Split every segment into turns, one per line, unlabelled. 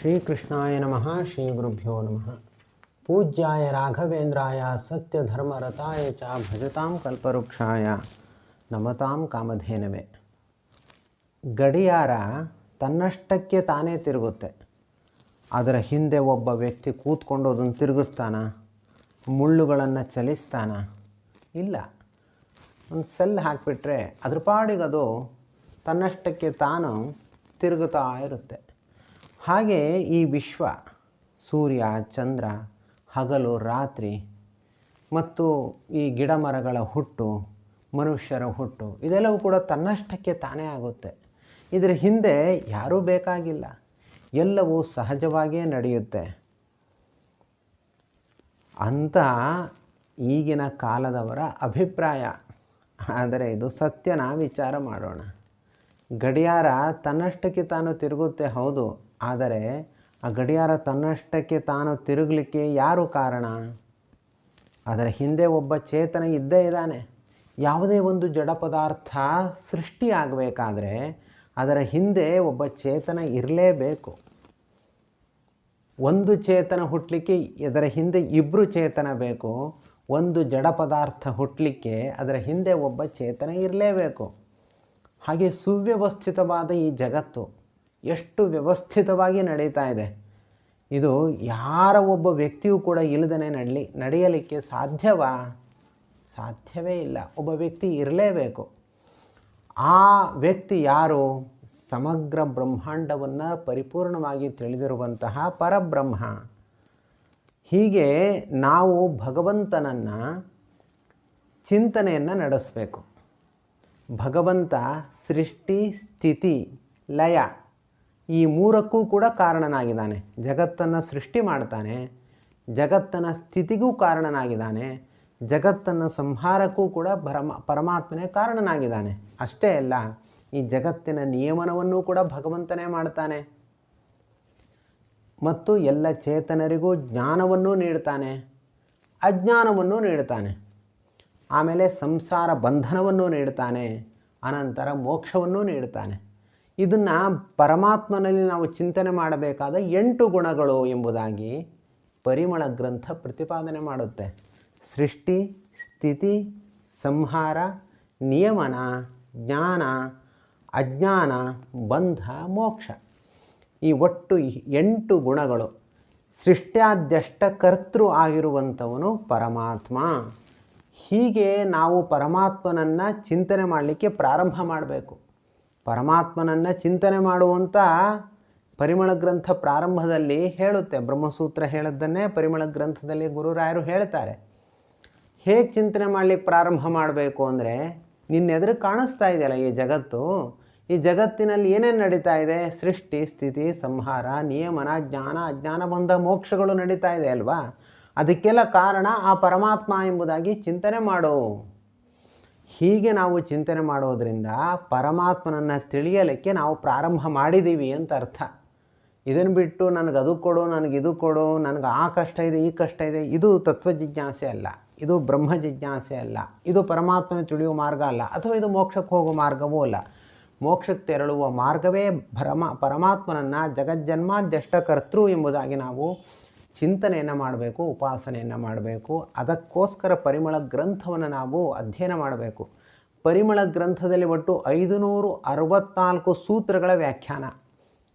ಶ್ರೀಕೃಷ್ಣಾಯ ನಮಃ ಶ್ರೀ ಗುರುಭ್ಯೋ ನಮಃ. ಪೂಜ್ಯಾಯ ರಾಘವೇಂದ್ರಾಯ ಸತ್ಯಧರ್ಮರತಾಯ ಚ ಭಜತಾಂ ಕಲ್ಪವೃಕ್ಷಾಯ. ನಮತಾಂ ಕಾಮಧೇನವೇ. ಗಡಿಯಾರ ತನ್ನಷ್ಟಕ್ಕೆ ತಾನೇ ತಿರುಗುತ್ತೆ. ಅದರ ಹಿಂದೆ ಒಬ್ಬ ವ್ಯಕ್ತಿ ಕೂತ್ಕೊಂಡು ಅದನ್ನು ತಿರುಗಿಸ್ತಾನ? ಮುಳ್ಳುಗಳನ್ನು ಚಲಿಸ್ತಾನ? ಇಲ್ಲ. ಒಂದು ಸೆಲ್ ಹಾಕಿಬಿಟ್ರೆ ಅದ್ರ ಪಾಡಿಗೆ ಅದು ತನ್ನಷ್ಟಕ್ಕೆ ತಾನು ತಿರುಗುತ್ತಾ ಇರುತ್ತೆ. ಹಾಗೆ ಈ ವಿಶ್ವ, ಸೂರ್ಯ, ಚಂದ್ರ, ಹಗಲು, ರಾತ್ರಿ ಮತ್ತು ಈ ಗಿಡ ಮರಗಳ ಹುಟ್ಟು, ಮನುಷ್ಯರ ಹುಟ್ಟು, ಇದೆಲ್ಲವೂ ಕೂಡ ತನ್ನಷ್ಟಕ್ಕೆ ತಾನೇ ಆಗುತ್ತೆ. ಇದರ ಹಿಂದೆ ಯಾರೂ ಬೇಕಾಗಿಲ್ಲ. ಎಲ್ಲವೂ ಸಹಜವಾಗಿಯೇ ನಡೆಯುತ್ತೆ. ಅಂತ ಈಗಿನ ಕಾಲದವರ ಅಭಿಪ್ರಾಯ. ಆದರೆ ಇದು ಸತ್ಯನ ವಿಚಾರ ಮಾಡೋಣ. ಗಡಿಯಾರ ತನ್ನಷ್ಟಕ್ಕೆ ತಾನು ತಿರುಗುತ್ತೆ, ಹೌದು. ಆದರೆ ಆ ಗಡಿಯಾರ ತನ್ನಷ್ಟಕ್ಕೆ ತಾನು ತಿರುಗಲಿಕ್ಕೆ ಯಾರು ಕಾರಣ? ಅದರ ಹಿಂದೆ ಒಬ್ಬ ಚೇತನ ಇದ್ದೇ ಇದ್ದಾನೆ. ಯಾವುದೇ ಒಂದು ಜಡ ಪದಾರ್ಥ ಸೃಷ್ಟಿಯಾಗಬೇಕಾದ್ರೆ ಅದರ ಹಿಂದೆ ಒಬ್ಬ ಚೇತನ ಇರಲೇಬೇಕು. ಒಂದು ಚೇತನ ಹುಟ್ಟಲಿಕ್ಕೆ ಅದರ ಹಿಂದೆ ಇಬ್ಬರು ಚೇತನ ಬೇಕು. ಒಂದು ಜಡ ಪದಾರ್ಥ ಹುಟ್ಟಲಿಕ್ಕೆ ಅದರ ಹಿಂದೆ ಒಬ್ಬ ಚೇತನ ಇರಲೇಬೇಕು. ಹಾಗೆ ಸುವ್ಯವಸ್ಥಿತವಾದ ಈ ಜಗತ್ತು ಎಷ್ಟು ವ್ಯವಸ್ಥಿತವಾಗಿ ನಡೀತಾ ಇದೆ. ಇದು ಯಾರ ಒಬ್ಬ ವ್ಯಕ್ತಿಯೂ ಕೂಡ ಇಲ್ಲದೇ ನಡಲಿ, ನಡೆಯಲಿಕ್ಕೆ ಸಾಧ್ಯವಾ? ಸಾಧ್ಯವೇ ಇಲ್ಲ. ಒಬ್ಬ ವ್ಯಕ್ತಿ ಇರಲೇಬೇಕು. ಆ ವ್ಯಕ್ತಿ ಯಾರು? ಸಮಗ್ರ ಬ್ರಹ್ಮಾಂಡವನ್ನು ಪರಿಪೂರ್ಣವಾಗಿ ತಿಳಿದಿರುವಂತಹ ಪರಬ್ರಹ್ಮ. ಹೀಗೆ ನಾವು ಭಗವಂತನನ್ನು ಚಿಂತನೆಯನ್ನು ನಡೆಸಬೇಕು. ಭಗವಂತ ಸೃಷ್ಟಿ ಸ್ಥಿತಿ ಲಯ. ಈ ಮೂರಕ್ಕೂ ಕೂಡ ಕಾರಣನಾಗಿದ್ದಾನೆ. ಜಗತ್ತನ್ನು ಸೃಷ್ಟಿ ಮಾಡ್ತಾನೆ. ಜಗತ್ತನ ಸ್ಥಿತಿಗೂ ಕಾರಣನಾಗಿದ್ದಾನೆ. ಜಗತ್ತನ್ನು ಸಂಹಾರಕ್ಕೂ ಕೂಡ ಪರಮ, ಪರಮಾತ್ಮನೇ ಕಾರಣನಾಗಿದ್ದಾನೆ. ಅಷ್ಟೇ ಅಲ್ಲ, ಈ ಜಗತ್ತಿನ ನಿಯಮನವನ್ನು ಕೂಡ ಭಗವಂತನೇ ಮಾಡ್ತಾನೆ. ಮತ್ತು ಎಲ್ಲ ಚೇತನರಿಗೂ ಜ್ಞಾನವನ್ನು ನೀಡ್ತಾನೆ. ಅಜ್ಞಾನವನ್ನು ನೀಡ್ತಾನೆ. ಆಮೇಲೆ ಸಂಸಾರ ಬಂಧನವನ್ನು ನೀಡ್ತಾನೆ. ಅನಂತರ ಮೋಕ್ಷವನ್ನು ನೀಡ್ತಾನೆ. ಇದನ್ನು ಪರಮಾತ್ಮನಲ್ಲಿ ನಾವು ಚಿಂತನೆ ಮಾಡಬೇಕಾದ ಎಂಟು ಗುಣಗಳು ಎಂಬುದಾಗಿ ಪರಿಮಳ ಗ್ರಂಥ ಪ್ರತಿಪಾದನೆ ಮಾಡುತ್ತೆ. ಸೃಷ್ಟಿ, ಸ್ಥಿತಿ, ಸಂಹಾರ, ನಿಯಮನ, ಜ್ಞಾನ, ಅಜ್ಞಾನ, ಬಂಧ, ಮೋಕ್ಷ. ಈ ಒಟ್ಟು ಎಂಟು ಗುಣಗಳು ಸೃಷ್ಟ್ಯಾದ್ಯಷ್ಟ ಕರ್ತೃ ಆಗಿರುವಂಥವನು ಪರಮಾತ್ಮ. ಹೀಗೆ ನಾವು ಪರಮಾತ್ಮನನ್ನು ಚಿಂತನೆ ಮಾಡಲಿಕ್ಕೆ ಪ್ರಾರಂಭ ಮಾಡಬೇಕು. ಪರಮಾತ್ಮನನ್ನು ಚಿಂತನೆ ಮಾಡುವಂಥ ಪರಿಮಳ ಗ್ರಂಥ ಪ್ರಾರಂಭದಲ್ಲಿ ಹೇಳುತ್ತೆ. ಬ್ರಹ್ಮಸೂತ್ರ ಹೇಳದ್ದನ್ನೇ ಪರಿಮಳ ಗ್ರಂಥದಲ್ಲಿ ಗುರುರಾಯರು ಹೇಳ್ತಾರೆ. ಹೇಗೆ ಚಿಂತನೆ ಮಾಡಲಿಕ್ಕೆ ಪ್ರಾರಂಭ ಮಾಡಬೇಕು ಅಂದರೆ ನಿನ್ನೆದುರು ಕಾಣಿಸ್ತಾ ಇದೆಯಲ್ಲ ಈ ಜಗತ್ತು? ಈ ಜಗತ್ತಿನಲ್ಲಿ ಏನೇನು ನಡೀತಾ ಇದೆ? ಸೃಷ್ಟಿ, ಸ್ಥಿತಿ, ಸಂಹಾರ, ನಿಯಮನ, ಜ್ಞಾನ, ಅಜ್ಞಾನ ಬಂಧ ಮೋಕ್ಷಗಳು ನಡೀತಾ ಇದೆ ಅಲ್ವಾ? ಅದಕ್ಕೆಲ್ಲ ಕಾರಣ ಆ ಪರಮಾತ್ಮ ಎಂಬುದಾಗಿ ಚಿಂತನೆ ಮಾಡು. ಹೀಗೆ ನಾವು ಚಿಂತನೆ ಮಾಡೋದರಿಂದ ಪರಮಾತ್ಮನನ್ನು ತಿಳಿಯಲಿಕ್ಕೆ ನಾವು ಪ್ರಾರಂಭ ಮಾಡಿದ್ದೀವಿ ಅಂತ ಅರ್ಥ. ಇದನ್ನು ಬಿಟ್ಟು ನನಗೆ ಅದು ಕೊಡು, ನನಗೆ ಇದು ಕೊಡು, ನನಗೆ ಆ ಕಷ್ಟ ಇದೆ, ಈ ಕಷ್ಟ ಇದೆ, ಇದು ತತ್ವ ಜಿಜ್ಞಾಸೆ ಅಲ್ಲ. ಇದು ಬ್ರಹ್ಮ ಜಿಜ್ಞಾಸೆ ಅಲ್ಲ. ಇದು ಪರಮಾತ್ಮನ ತಿಳಿಯುವ ಮಾರ್ಗ ಅಲ್ಲ. ಅಥವಾ ಇದು ಮೋಕ್ಷಕ್ಕೆ ಹೋಗುವ ಮಾರ್ಗವೂ ಅಲ್ಲ. ಮೋಕ್ಷಕ್ಕೆ ತೆರಳುವ ಮಾರ್ಗವೇ ಪರಮ ಪರಮಾತ್ಮನನ್ನು ಜಗಜ್ಜನ್ಮಾದ್ಯಷ್ಟ ಕರ್ತೃ ಎಂಬುದಾಗಿ ನಾವು ಚಿಂತನೆಯನ್ನು ಮಾಡಬೇಕು, ಉಪಾಸನೆಯನ್ನು ಮಾಡಬೇಕು, ಅದಕ್ಕೋಸ್ಕರ ಪರಿಮಳ ಗ್ರಂಥವನ್ನು ನಾವು ಅಧ್ಯಯನ ಮಾಡಬೇಕು. ಪರಿಮಳ ಗ್ರಂಥದಲ್ಲಿ ಒಟ್ಟು ಐದುನೂರು ಅರವತ್ನಾಲ್ಕು ಸೂತ್ರಗಳ ವ್ಯಾಖ್ಯಾನ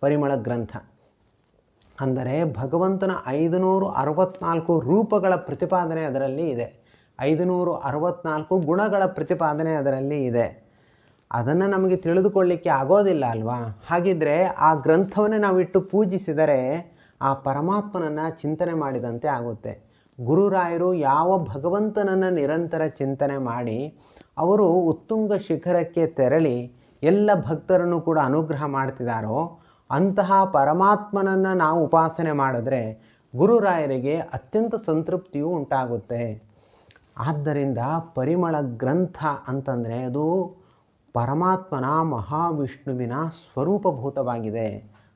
ಪರಿಮಳ ಗ್ರಂಥ. ಅಂದರೆ ಭಗವಂತನ ಐದುನೂರು ಅರವತ್ನಾಲ್ಕು ರೂಪಗಳ ಪ್ರತಿಪಾದನೆ ಅದರಲ್ಲಿ ಇದೆ. ಐದುನೂರು ಅರವತ್ನಾಲ್ಕು ಗುಣಗಳ ಪ್ರತಿಪಾದನೆ ಅದರಲ್ಲಿ ಇದೆ. ಅದನ್ನು ನಮಗೆ ತಿಳಿದುಕೊಳ್ಳಿಕ್ಕೆ ಆಗೋದಿಲ್ಲ ಅಲ್ವಾ? ಹಾಗಿದ್ದರೆ ಆ ಗ್ರಂಥವನ್ನೇ ನಾವಿಟ್ಟು ಪೂಜಿಸಿದರೆ ಆ ಪರಮಾತ್ಮನನ್ನು ಚಿಂತನೆ ಮಾಡಿದಂತೆ ಆಗುತ್ತೆ. ಗುರುರಾಯರು ಯಾವ ಭಗವಂತನನ್ನು ನಿರಂತರ ಚಿಂತನೆ ಮಾಡಿ, ಅವರು ಉತ್ತುಂಗ ಶಿಖರಕ್ಕೆ ತೆರಳಿ ಎಲ್ಲ ಭಕ್ತರನ್ನು ಕೂಡ ಅನುಗ್ರಹ ಮಾಡ್ತಿದ್ದಾರೋ ಅಂತಹ ಪರಮಾತ್ಮನನ್ನು ನಾವು ಉಪಾಸನೆ ಮಾಡಿದ್ರೆ ಗುರುರಾಯರಿಗೆ ಅತ್ಯಂತ ಸಂತೃಪ್ತಿಯೂ ಉಂಟಾಗುತ್ತೆ. ಆದ್ದರಿಂದ ಪರಿಮಳ ಗ್ರಂಥ ಅಂತಂದರೆ ಅದು ಪರಮಾತ್ಮನ ಮಹಾವಿಷ್ಣುವಿನ ಸ್ವರೂಪಭೂತವಾಗಿದೆ.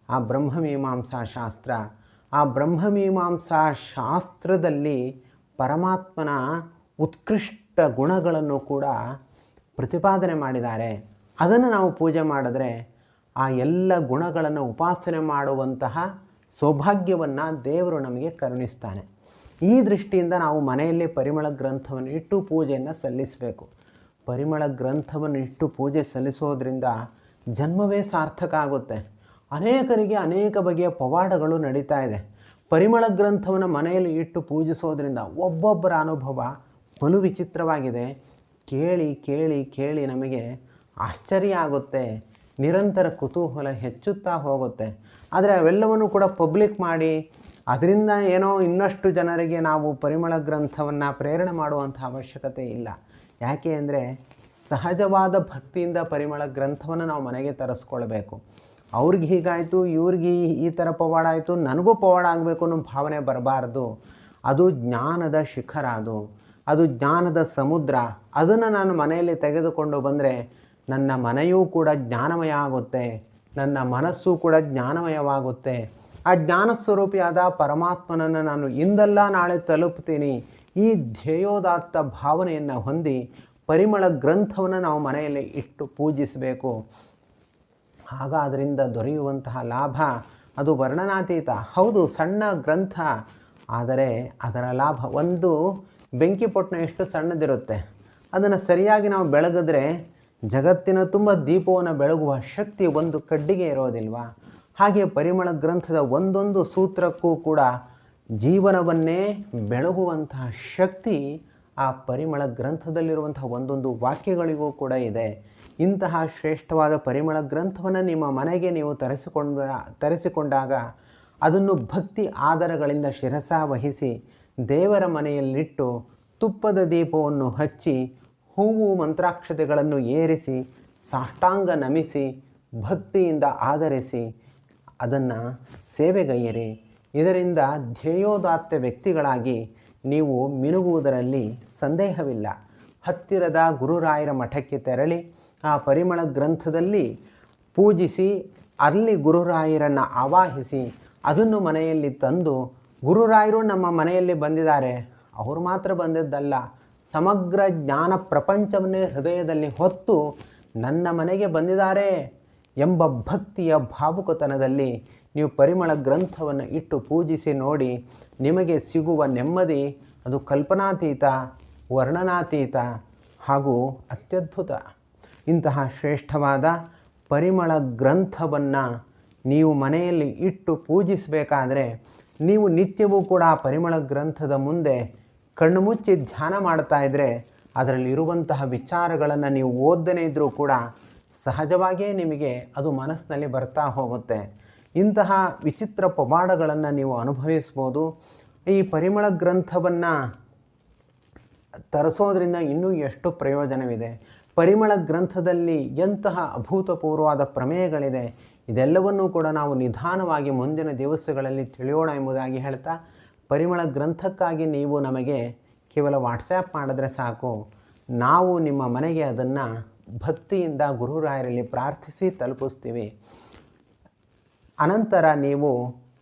ಆ ಬ್ರಹ್ಮಮೀಮಾಂಸಾ ಶಾಸ್ತ್ರ ಆ ಬ್ರಹ್ಮಮೀಮಾಂಸಾ ಶಾಸ್ತ್ರದಲ್ಲಿ ಪರಮಾತ್ಮನ ಉತ್ಕೃಷ್ಟ ಗುಣಗಳನ್ನು ಕೂಡ ಪ್ರತಿಪಾದನೆ ಮಾಡಿದ್ದಾರೆ. ಅದನ್ನು ನಾವು ಪೂಜೆ ಮಾಡಿದ್ರೆ ಆ ಎಲ್ಲ ಗುಣಗಳನ್ನು ಉಪಾಸನೆ ಮಾಡುವಂತಹ ಸೌಭಾಗ್ಯವನ್ನು ದೇವರು ನಮಗೆ ಕರುಣಿಸ್ತಾನೆ. ಈ ದೃಷ್ಟಿಯಿಂದ ನಾವು ಮನೆಯಲ್ಲೇ ಪರಿಮಳ ಗ್ರಂಥವನ್ನು ಇಟ್ಟು ಪೂಜೆಯನ್ನು ಸಲ್ಲಿಸಬೇಕು. ಪರಿಮಳ ಗ್ರಂಥವನ್ನು ಇಟ್ಟು ಪೂಜೆ ಸಲ್ಲಿಸೋದ್ರಿಂದ ಜನ್ಮವೇ ಸಾರ್ಥಕ ಆಗುತ್ತೆ. ಅನೇಕರಿಗೆ ಅನೇಕ ಬಗೆಯ ಪವಾಡಗಳು ನಡೀತಾ ಇದೆ. ಪರಿಮಳ ಗ್ರಂಥವನ್ನು ಮನೆಯಲ್ಲಿ ಇಟ್ಟು ಪೂಜಿಸೋದ್ರಿಂದ ಒಬ್ಬೊಬ್ಬರ ಅನುಭವ ಬಲು ವಿಚಿತ್ರವಾಗಿದೆ. ಕೇಳಿ ಕೇಳಿ ಕೇಳಿ ನಮಗೆ ಆಶ್ಚರ್ಯ ಆಗುತ್ತೆ. ನಿರಂತರ ಕುತೂಹಲ ಹೆಚ್ಚುತ್ತಾ ಹೋಗುತ್ತೆ. ಆದರೆ ಅವೆಲ್ಲವನ್ನು ಕೂಡ ಪಬ್ಲಿಕ್ ಮಾಡಿ ಅದರಿಂದ ಏನೋ ಇನ್ನಷ್ಟು ಜನರಿಗೆ ನಾವು ಪರಿಮಳ ಗ್ರಂಥವನ್ನು ಪ್ರೇರಣೆ ಮಾಡುವಂಥ ಅವಶ್ಯಕತೆ ಇಲ್ಲ. ಯಾಕೆ ಅಂದರೆ ಸಹಜವಾದ ಭಕ್ತಿಯಿಂದ ಪರಿಮಳ ಗ್ರಂಥವನ್ನು ನಾವು ಮನೆಗೆ ತರಿಸ್ಕೊಳ್ಬೇಕು. ಅವ್ರಿಗೆ ಹೀಗಾಯಿತು, ಇವ್ರಿಗೆ ಈ ಥರ ಪವಾಡ ಆಯಿತು, ನನಗೂ ಪವಾಡ ಆಗಬೇಕು ಅನ್ನೋ ಭಾವನೆ ಬರಬಾರ್ದು. ಅದು ಜ್ಞಾನದ ಶಿಖರ ಅದು. ಅದು ಜ್ಞಾನದ ಸಮುದ್ರ. ಅದನ್ನು ನಾನು ಮನೆಯಲ್ಲಿ ತೆಗೆದುಕೊಂಡು ಬಂದರೆ ನನ್ನ ಮನೆಯೂ ಕೂಡ ಜ್ಞಾನಮಯ ಆಗುತ್ತೆ. ನನ್ನ ಮನಸ್ಸು ಕೂಡ ಜ್ಞಾನಮಯವಾಗುತ್ತೆ. ಆ ಜ್ಞಾನ ಸ್ವರೂಪಿಯಾದ ಪರಮಾತ್ಮನನ್ನು ನಾನು ಇಂದಲ್ಲ ನಾಳೆ ತಲುಪ್ತೀನಿ. ಈ ಧ್ಯೇಯೋದಾತ್ತ ಭಾವನೆಯನ್ನು ಹೊಂದಿ ಪರಿಮಳ ಗ್ರಂಥವನ್ನು ನಾವು ಮನೆಯಲ್ಲಿ ಇಟ್ಟು ಪೂಜಿಸಬೇಕು. ಆಗ ಅದರಿಂದ ದೊರೆಯುವಂತಹ ಲಾಭ, ಅದು ವರ್ಣನಾತೀತ. ಹೌದು, ಸಣ್ಣ ಗ್ರಂಥ. ಆದರೆ ಅದರ ಲಾಭ ಒಂದು, ಬೆಂಕಿ ಪೊಟ್ಟಣ ಎಷ್ಟು ಸಣ್ಣದಿರುತ್ತೆ. ಅದನ್ನು ಸರಿಯಾಗಿ ನಾವು ಬೆಳಗಿದ್ರೆ ಜಗತ್ತಿನ ತುಂಬ ದೀಪವನ್ನು ಬೆಳಗುವ ಶಕ್ತಿ ಒಂದು ಕಡ್ಡಿಗೆ ಇರೋದಿಲ್ವಾ? ಹಾಗೆ ಪರಿಮಳ ಗ್ರಂಥದ ಒಂದೊಂದು ಸೂತ್ರಕ್ಕೂ ಕೂಡ ಜೀವನವನ್ನೇ ಬೆಳಗುವಂತಹ ಶಕ್ತಿ ಆ ಪರಿಮಳ ಗ್ರಂಥದಲ್ಲಿರುವಂತಹ ಒಂದೊಂದು ವಾಕ್ಯಗಳಿಗೂ ಕೂಡ ಇದೆ. ಇಂತಹ ಶ್ರೇಷ್ಠವಾದ ಪರಿಮಳ ಗ್ರಂಥವನ್ನು ನಿಮ್ಮ ಮನೆಗೆ ನೀವು ತರಿಸಿಕೊಂಡ, ತರಿಸಿಕೊಂಡಾಗ ಅದನ್ನು ಭಕ್ತಿ ಆಧಾರಗಳಿಂದ ಶಿರಸ ವಹಿಸಿ ದೇವರ ಮನೆಯಲ್ಲಿಟ್ಟು ತುಪ್ಪದ ದೀಪವನ್ನು ಹಚ್ಚಿ ಹೂವು ಮಂತ್ರಾಕ್ಷತೆಗಳನ್ನು ಏರಿಸಿ ಸಾಷ್ಟಾಂಗ ನಮಿಸಿ ಭಕ್ತಿಯಿಂದ ಆಧರಿಸಿ ಅದನ್ನು ಸೇವೆಗೈಯಿರಿ ಇದರಿಂದ ಧ್ಯೇಯೋದಾತ್ತ ವ್ಯಕ್ತಿಗಳಾಗಿ ನೀವು ಮಿನುಗುವುದರಲ್ಲಿ ಸಂದೇಹವಿಲ್ಲ. ಹತ್ತಿರದ ಗುರುರಾಯರ ಮಠಕ್ಕೆ ತೆರಳಿ, ಆ ಪರಿಮಳ ಗ್ರಂಥದಲ್ಲಿ ಪೂಜಿಸಿ, ಅಲ್ಲಿ ಗುರುರಾಯರನ್ನು ಆವಾಹಿಸಿ, ಅದನ್ನು ಮನೆಯಲ್ಲಿ ತಂದು ಗುರುರಾಯರು ನಮ್ಮ ಮನೆಯಲ್ಲಿ ಬಂದಿದ್ದಾರೆ. ಅವರು ಮಾತ್ರ ಬಂದಿದ್ದಲ್ಲ, ಸಮಗ್ರ ಜ್ಞಾನ ಪ್ರಪಂಚವನ್ನೇ ಹೃದಯದಲ್ಲಿ ಹೊತ್ತು ನನ್ನ ಮನೆಗೆ ಬಂದಿದ್ದಾರೆ ಎಂಬ ಭಕ್ತಿಯ ಭಾವುಕತನದಲ್ಲಿ ನೀವು ಪರಿಮಳ ಗ್ರಂಥವನ್ನು ಇಟ್ಟು ಪೂಜಿಸಿ ನೋಡಿ ನಿಮಗೆ ಸಿಗುವ ನೆಮ್ಮದಿ, ಅದು ಕಲ್ಪನಾತೀತ, ವರ್ಣನಾತೀತ ಹಾಗೂ ಅತ್ಯದ್ಭುತ. ಇಂತಹ ಶ್ರೇಷ್ಠವಾದ ಪರಿಮಳ ಗ್ರಂಥವನ್ನು ನೀವು ಮನೆಯಲ್ಲಿ ಇಟ್ಟು ಪೂಜಿಸಬೇಕಾದರೆ ನೀವು ನಿತ್ಯವೂ ಕೂಡ ಪರಿಮಳ ಗ್ರಂಥದ ಮುಂದೆ ಕಣ್ಣು ಮುಚ್ಚಿ ಧ್ಯಾನ ಮಾಡ್ತಾ ಇದ್ದರೆ ಅದರಲ್ಲಿರುವಂತಹ ವಿಚಾರಗಳನ್ನು ನೀವು ಓದದೇ ಇದ್ದರೂ ಕೂಡ ಸಹಜವಾಗಿಯೇ ನಿಮಗೆ ಅದು ಮನಸ್ಸಿನಲ್ಲಿ ಬರ್ತಾ ಹೋಗುತ್ತೆ. ಇಂತಹ ವಿಚಿತ್ರ ಪವಾಡಗಳನ್ನು ನೀವು ಅನುಭವಿಸ್ಬೋದು. ಈ ಪರಿಮಳ ಗ್ರಂಥವನ್ನು ತರಿಸೋದ್ರಿಂದ ಇನ್ನೂ ಎಷ್ಟು ಪ್ರಯೋಜನವಿದೆ? ಪರಿಮಳ ಗ್ರಂಥದಲ್ಲಿ ಎಂತಹ ಅಭೂತಪೂರ್ವವಾದ ಪ್ರಮೇಯಗಳಿದೆ? ಇದೆಲ್ಲವನ್ನೂ ಕೂಡ ನಾವು ನಿಧಾನವಾಗಿ ಮುಂದಿನ ದಿವಸಗಳಲ್ಲಿ ತಿಳಿಯೋಣ ಎಂಬುದಾಗಿ ಹೇಳ್ತಾ, ಪರಿಮಳ ಗ್ರಂಥಕ್ಕಾಗಿ ನೀವು ನಮಗೆ ಕೇವಲ ವಾಟ್ಸ್ಯಾಪ್ ಮಾಡಿದ್ರೆ ಸಾಕು. ನಾವು ನಿಮ್ಮ ಮನೆಗೆ ಅದನ್ನು ಭಕ್ತಿಯಿಂದ ಗುರುರಾಯರಲ್ಲಿ ಪ್ರಾರ್ಥಿಸಿ ತಲುಪಿಸ್ತೀವಿ. ಅನಂತರ ನೀವು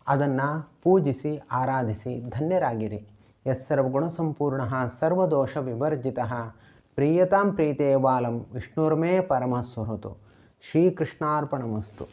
ಅದನ್ನು ಪೂಜಿಸಿ, ಆರಾಧಿಸಿ, ಧನ್ಯರಾಗಿರಿ. ಯಸ್ಸರ್ವಗುಣ ಸಂಪೂರ್ಣ ಸರ್ವದೋಷ ವಿವರ್ಜಿತ ಪ್ರೀಯತಾಂ ಪ್ರೀತೇ ಬಾಲಂ, ವಿಷ್ಣುರ್ಮೇ ಪರಮಸ್ವರುತು ಶ್ರೀಕೃಷ್ಣಾರ್ಪಣಮಸ್ತು.